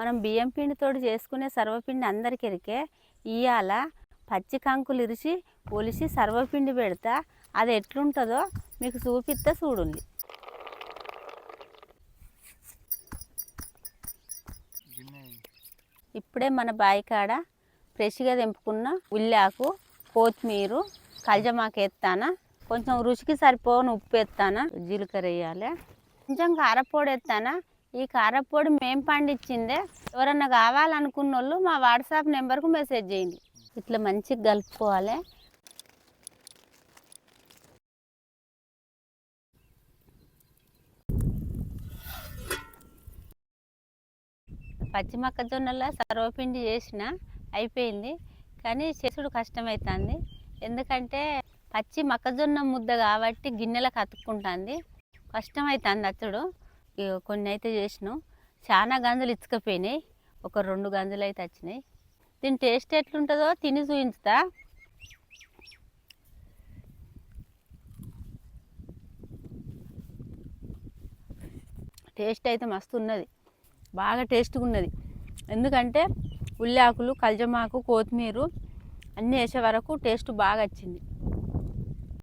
మనం బియ్యం పిండితో చేసుకునే సర్వపిండి అందరికి ఇరికే ఇవాళ పచ్చి కంకులు ఇరిచి ఒలిసి సర్వపిండి పెడతా అది ఎట్లుంటుందో మీకు చూపిస్తా చూడండి. ఇప్పుడే మన బాయికాడ ఫ్రెష్గా తెంపుకున్న ఉల్లాకు కొత్తిమీర కల్జమాకు ఎత్తానా కొంచెం రుచికి సరిపోని ఉప్పు ఎత్తానా జీలకర్ర వేయాలి కొంచెం కారపొడి వేస్తానా ఈ కారపొడి మేము పండించిందే ఎవరన్నా కావాలనుకున్న వాళ్ళు మా వాట్సాప్ నెంబర్కు మెసేజ్ చేయండి. ఇట్లా మంచిగా కలుపుకోవాలి. పచ్చి మొక్కజొన్నల సర్వపిండి చేసిన అయిపోయింది. కానీ చేసుడు కష్టమవుతుంది ఎందుకంటే పచ్చి మొక్కజొన్న ముద్ద కాబట్టి గిన్నెలకు అతుక్కుంటుంది. కష్టమవుతుంది అతడు. కొన్ని అయితే చేసినాం. చాలా గంజలు ఇచ్చకపోయినాయి ఒక రెండు గంజలు అయితే వచ్చినాయి. దీని టేస్ట్ ఎట్లుంటుందో తిని చూపించుతా టేస్ట్ అయితే మస్తు ఉన్నది. బాగా టేస్ట్గా ఉన్నది. ఎందుకంటే ఉల్లి ఆకులు కల్జమాకు కొత్తిమీర అన్నీ వేసే వరకు టేస్ట్ బాగా వచ్చింది.